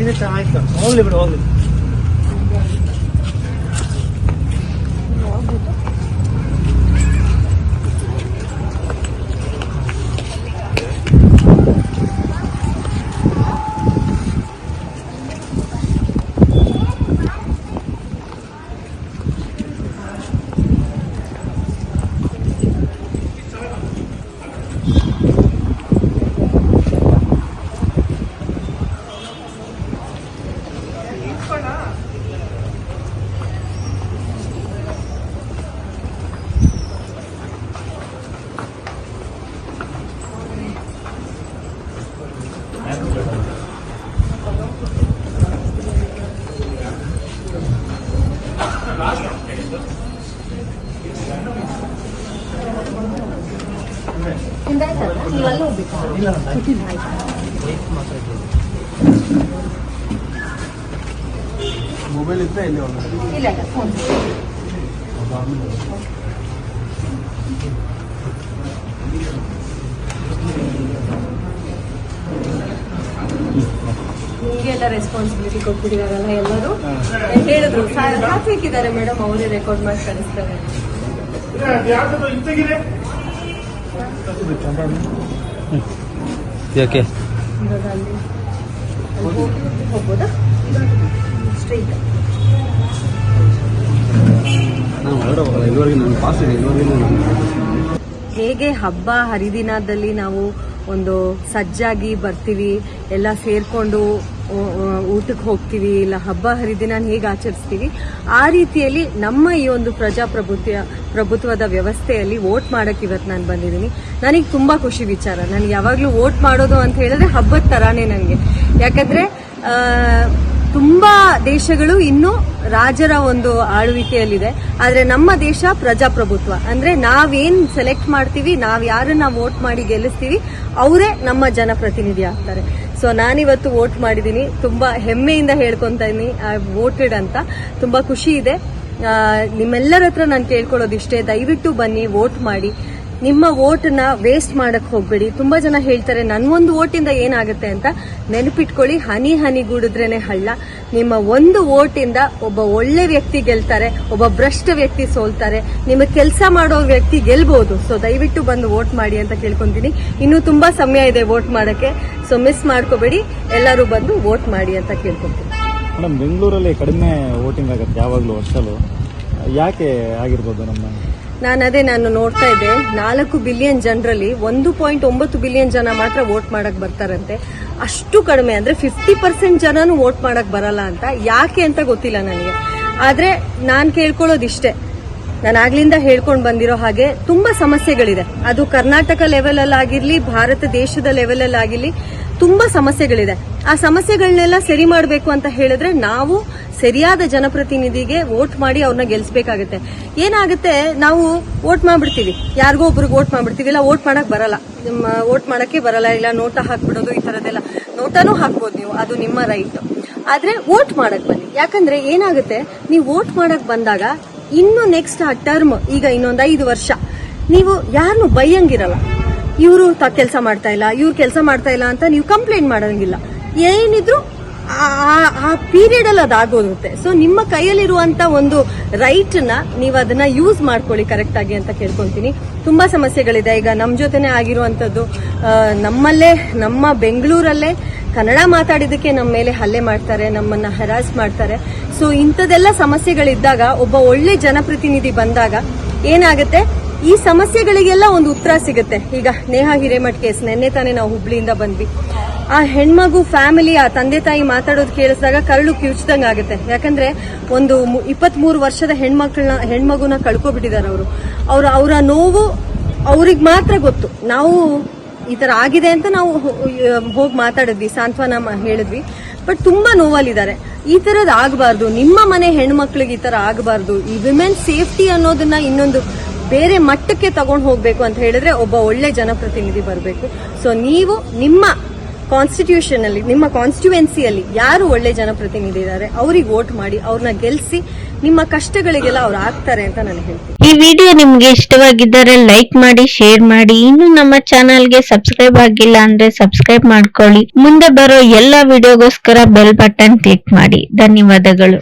minutes I come. Only but only. ಇಲ್ಲ mobile ಇದ್ದ ಇಲ್ಲಿ ನಿಮಗೆಲ್ಲ ರೆಸ್ಪಾನ್ಸಿಬಿಲಿಟಿ ಕೊಟ್ಬಿಟ್ಟಿದಾರಲ್ಲ ಎಲ್ಲರೂ? ಹೇಳಿದ್ರು? ಹಾಕಿದ್ದಾರೆ ಮೇಡಮ್ ಅವರೇ ರೆಕಾರ್ಡ್ ಮಾಡಿ ಕಳಿಸ್ತಾರೆ. ಹೇಗೆ ಹಬ್ಬ ಹರಿದಿನದಲ್ಲಿ ನಾವು ಒಂದು ಸಜ್ಜಾಗಿ ಬರ್ತೀವಿ ಎಲ್ಲ ಸೇರ್ಕೊಂಡು ಊಟಕ್ಕೆ ಹೋಗ್ತೀವಿ, ಇಲ್ಲ ಹಬ್ಬ ಹರಿದಿನ ಹೇಗೆ ಆಚರಿಸ್ತೀವಿ, ಆ ರೀತಿಯಲ್ಲಿ ನಮ್ಮ ಈ ಒಂದು ಪ್ರಜಾಪ್ರಭುತ್ವ, ಪ್ರಭುತ್ವದ ವ್ಯವಸ್ಥೆಯಲ್ಲಿ ವೋಟ್ ಮಾಡೋಕೆ ಇವತ್ತು ನಾನು ಬಂದಿದ್ದೀನಿ. ನನಗೆ ತುಂಬ ಖುಷಿ ವಿಚಾರ. ನನಗೆ ಯಾವಾಗಲೂ ವೋಟ್ ಮಾಡೋದು ಅಂತ ಹೇಳಿದ್ರೆ ಹಬ್ಬದ ಥರಾನೇ ನನಗೆ. ಯಾಕಂದರೆ ತುಂಬ ದೇಶಗಳು ಇನ್ನೂ ರಾಜರ ಒಂದು ಆಳ್ವಿಕೆಯಲ್ಲಿದೆ. ಆದರೆ ನಮ್ಮ ದೇಶ ಪ್ರಜಾಪ್ರಭುತ್ವ. ಅಂದರೆ ನಾವೇನ್ ಸೆಲೆಕ್ಟ್ ಮಾಡ್ತೀವಿ, ನಾವು ಯಾರನ್ನ ವೋಟ್ ಮಾಡಿ ಗೆಲ್ಲಿಸ್ತೀವಿ, ಅವರೇ ನಮ್ಮ ಜನಪ್ರತಿನಿಧಿ ಆಗ್ತಾರೆ. ಸೊ ನಾನಿವತ್ತು ವೋಟ್ ಮಾಡಿದ್ದೀನಿ ತುಂಬಾ ಹೆಮ್ಮೆಯಿಂದ ಹೇಳ್ಕೊಂತ ಇದ್ದೀನಿ. ಐ ವೋಟೆಡ್ ಅಂತ. ತುಂಬಾ ಖುಷಿ ಇದೆ. ನಿಮ್ಮೆಲ್ಲರ ಹತ್ರ ನಾನು ಕೇಳ್ಕೊಳ್ಳೋದಿಷ್ಟೇ. ದಯವಿಟ್ಟು ಬನ್ನಿ ವೋಟ್ ಮಾಡಿ. ನಿಮ್ಮ ಓಟ್ನ ವೇಸ್ಟ್ ಮಾಡಕ್ ಹೋಗ್ಬೇಡಿ. ತುಂಬಾ ಜನ ಹೇಳ್ತಾರೆ, ನನ್ಗೊಂದು ವೋಟಿಂದ ಏನಾಗುತ್ತೆ ಅಂತ? ನೆನಪಿಟ್ಕೊಳ್ಳಿ, ಹನಿ ಹನಿ ಗೂಡಿದ್ರೇನೆ ಹಳ್ಳ. ನಿಮ್ಮ ಒಂದು ವೋಟಿಂದ ಒಬ್ಬ ಒಳ್ಳೆ ವ್ಯಕ್ತಿ ಗೆಲ್ತಾರೆ, ಒಬ್ಬ ಭ್ರಷ್ಟ ವ್ಯಕ್ತಿ ಸೋಲ್ತಾರೆ. ನಿಮ್ಮ ಕೆಲಸ ಮಾಡೋ ವ್ಯಕ್ತಿ ಗೆಲ್ಬಹುದು ಸೊ ದಯವಿಟ್ಟು ಬಂದು ವೋಟ್ ಮಾಡಿ ಅಂತ ಕೇಳ್ಕೊಂತೀನಿ. ಇನ್ನು ತುಂಬಾ ಸಮಯ ಇದೆ ವೋಟ್ ಮಾಡಕ್ಕೆ. ಸೊ ಮಿಸ್ ಮಾಡ್ಕೋಬೇಡಿ. ಎಲ್ಲರೂ ಬಂದು ವೋಟ್ ಮಾಡಿ ಅಂತ ಕೇಳ್ಕೊಂತೀನಿ. ಮೇಡಮ್, ಬೆಂಗಳೂರಲ್ಲಿ ಕಡಿಮೆ ವೋಟಿಂಗ್ ಆಗುತ್ತೆ ಯಾವಾಗಲೂ ವರ್ಷಲು. ಯಾಕೆ ಆಗಿರ್ಬೋದು ನಮ್ಮ ನಾನು ಅದೇ ನಾನು ನೋಡ್ತಾ ಇದ್ದೆ, ನಾಲ್ಕು ಬಿಲಿಯನ್ ಜನರಲ್ಲಿ ಒಂದು ಪಾಯಿಂಟ್ ಒಂಬತ್ತು ಬಿಲಿಯನ್ ಜನ ಮಾತ್ರ ವೋಟ್ ಮಾಡಕ್ ಬರ್ತಾರಂತೆ. ಅಷ್ಟು ಕಡಿಮೆ ಅಂದ್ರೆ ಫಿಫ್ಟಿ ಪರ್ಸೆಂಟ್ ಜನನು ವೋಟ್ ಮಾಡಕ್ ಬರಲ್ಲ ಅಂತ ಯಾಕೆ ಅಂತ ಗೊತ್ತಿಲ್ಲ ನನಗೆ. ಆದ್ರೆ ನಾನ್ ಕೇಳ್ಕೊಳ್ಳೋದಿಷ್ಟೇ. ನಾನು ಆಗ್ಲಿಂದ ಹೇಳ್ಕೊಂಡು ಬಂದಿರೋ ಹಾಗೆ ತುಂಬಾ ಸಮಸ್ಯೆಗಳಿದೆ. ಅದು ಕರ್ನಾಟಕ ಲೆವೆಲ್ ಅಲ್ಲಿ ಆಗಿರ್ಲಿ, ಭಾರತ ದೇಶದ ಲೆವೆಲ್ ಅಲ್ಲಿ ಆಗಿರ್ಲಿ, ತುಂಬಾ ಸಮಸ್ಯೆಗಳಿದೆ. ಆ ಸಮಸ್ಯೆಗಳನ್ನೆಲ್ಲ ಸರಿ ಮಾಡಬೇಕು ಅಂತ ಹೇಳಿದ್ರೆ ನಾವು ಸರಿಯಾದ ಜನಪ್ರತಿನಿಧಿಗೆ ವೋಟ್ ಮಾಡಿ ಅವ್ರನ್ನ ಗೆಲ್ಸ್ಬೇಕಾಗತ್ತೆ. ಏನಾಗುತ್ತೆ, ನಾವು ವೋಟ್ ಮಾಡ್ಬಿಡ್ತೀವಿ. ಯಾರಿಗೋ ಒಬ್ರಿಗೆ ವೋಟ್ ಮಾಡ್ಬಿಡ್ತೀವಿ. ಇಲ್ಲ, ವೋಟ್ ಮಾಡಕ್ ಬರಲ್ಲ. ವೋಟ್ ಮಾಡಕ್ಕೆ ಬರಲ್ಲ. ಇಲ್ಲ, ನೋಟ ಹಾಕ್ಬಿಡೋದು ಈ ತರದೆಲ್ಲ ನೋಟನೂ ಹಾಕ್ಬೋದು ನೀವು. ಅದು ನಿಮ್ಮ ರೈಟ್. ಆದ್ರೆ ವೋಟ್ ಮಾಡಕ್ ಬನ್ನಿ. ಯಾಕಂದ್ರೆ ಏನಾಗುತ್ತೆ, ನೀವು ವೋಟ್ ಮಾಡಕ್ ಬಂದಾಗ ಇನ್ನು ನೆಕ್ಸ್ಟ್ ಆ ಟರ್ಮ್ ಈಗ ಇನ್ನೊಂದ್ ಐದು ವರ್ಷ, ನೀವು ಯಾರನ್ನು ಬೈಯಂಗಿರಲ್ಲ. ಇವರು ಕೆಲಸ ಮಾಡ್ತಾ ಇಲ್ಲ, ಇವ್ರು ಕೆಲಸ ಮಾಡ್ತಾ ಇಲ್ಲ ಅಂತ ನೀವು ಕಂಪ್ಲೇಂಟ್ ಮಾಡೋಂಗಿಲ್ಲ. ಏನಿದ್ರು ಆ- ಆ- ಆ ಪೀರಿಯಡ್ ಅಲ್ಲಿ ಅದಾಗೋಗುತ್ತೆ ಸೊ ನಿಮ್ಮ ಕೈಯಲ್ಲಿರುವಂತ ಒಂದು ರೈಟ್ನ ನೀವು ಅದನ್ನ ಯೂಸ್ ಮಾಡ್ಕೊಳ್ಳಿ ಕರೆಕ್ಟ್ ಆಗಿ ಅಂತ ಕೇಳ್ಕೊಂತೀನಿ. ತುಂಬಾ ಸಮಸ್ಯೆಗಳಿದೆ. ಈಗ ನಮ್ ಜೊತೆನೆ ಆಗಿರುವಂತದ್ದು ನಮ್ಮಲ್ಲೇ, ನಮ್ಮ ಬೆಂಗಳೂರಲ್ಲೇ ಕನ್ನಡ ಮಾತಾಡಿದಕ್ಕೆ ನಮ್ಮ ಮೇಲೆ ಹಲ್ಲೆ ಮಾಡ್ತಾರೆ, ನಮ್ಮನ್ನ ಹರಾಸ್ ಮಾಡ್ತಾರೆ. ಸೊ ಇಂಥದೆಲ್ಲ ಸಮಸ್ಯೆಗಳಿದ್ದಾಗ, ಒಬ್ಬ ಒಳ್ಳೆ ಜನಪ್ರತಿನಿಧಿ ಬಂದಾಗ ಏನಾಗುತ್ತೆ? ಈ ಸಮಸ್ಯೆಗಳಿಗೆಲ್ಲ ಒಂದು ಉತ್ತರ ಸಿಗುತ್ತೆ. ಈಗ ನೇಹಾ ಹಿರೇಮಠ್ ಕೇಸ್, ನಿನ್ನೆ ತಾನೇ ನಾವು ಹುಬ್ಳಿಯಿಂದ ಬಂದ್ವಿ. ಆ ಹೆಣ್ಮಗು ಫ್ಯಾಮಿಲಿ, ಆ ತಂದೆ ತಾಯಿ ಮಾತಾಡೋದು ಕೇಳಿಸಿದಾಗ ಕರಳು ಕಿವುಚ್ದಂಗೆ ಆಗುತ್ತೆ. ಯಾಕಂದ್ರೆ ಒಂದು ಇಪ್ಪತ್ತ್ ವರ್ಷದ ಹೆಣ್ಮಕ್ಳನ್ನ, ಹೆಣ್ಮಗುನ ಕಳ್ಕೊಬಿಟ್ಟಿದ್ದಾರೆ ಅವರು. ಅವ್ರ, ಅವರ ನೋವು ಅವ್ರಿಗೆ ಮಾತ್ರ ಗೊತ್ತು. ನಾವು ಈ ತರ ಆಗಿದೆ ಅಂತ ನಾವು ಹೋಗಿ ಮಾತಾಡಿದ್ವಿ, ಸಾಂತ್ವನ ಹೇಳಿದ್ವಿ. ಬಟ್ ತುಂಬಾ ನೋವಲ್ಲಿದ್ದಾರೆ. ಈ ತರದ್ ಆಗಬಾರ್ದು. ನಿಮ್ಮ ಮನೆ ಹೆಣ್ಮಕ್ಳಿಗೆ ಈ ತರ ಆಗಬಾರ್ದು. ಈ ವಿಮೆನ್ ಸೇಫ್ಟಿ ಅನ್ನೋದನ್ನ ಇನ್ನೊಂದು ಬೇರೆ ಮಟ್ಟಕ್ಕೆ ತಗೊಂಡು ಹೋಗ್ಬೇಕು ಅಂತ ಹೇಳಿದ್ರೆ ಒಬ್ಬ ಒಳ್ಳೆ ಜನಪ್ರತಿನಿಧಿ ಬರಬೇಕು. ಸೊ ನೀವು ನಿಮ್ಮ ಕಾನ್ಸ್ಟಿಟ್ಯೂಷನ್ ಅಲ್ಲಿ ನಿಮ್ಮ ಕಾನ್ಸ್ಟಿಟ್ಯೂಯೆನ್ಸಿಯಲ್ಲಿ ಯಾರು ಒಳ್ಳೆ ಜನಪ್ರತಿನಿಧಿ ಇದ್ದಾರೆ ಅವ್ರಿಗೆ ವೋಟ್ ಮಾಡಿ ಅವ್ರನ್ನ ಗೆಲ್ಸಿ ನಿಮ್ಮ ಕಷ್ಟಗಳಿಗೆಲ್ಲ ಅವ್ರು ಆಗ್ತಾರೆ ಅಂತ ನಾನು ಹೇಳ್ತೀನಿ. ಈ ವಿಡಿಯೋ ನಿಮ್ಗೆ ಇಷ್ಟವಾಗಿದ್ದರೆ ಲೈಕ್ ಮಾಡಿ ಶೇರ್ ಮಾಡಿ. ಇನ್ನು ನಮ್ಮ ಚಾನಲ್ಗೆ ಸಬ್ಸ್ಕ್ರೈಬ್ ಆಗಿಲ್ಲ ಅಂದ್ರೆ ಸಬ್ಸ್ಕ್ರೈಬ್ ಮಾಡ್ಕೊಳ್ಳಿ. ಮುಂದೆ ಬರೋ ಎಲ್ಲ ವಿಡಿಯೋಗೋಸ್ಕರ ಬೆಲ್ ಬಟನ್ ಕ್ಲಿಕ್ ಮಾಡಿ. ಧನ್ಯವಾದಗಳು.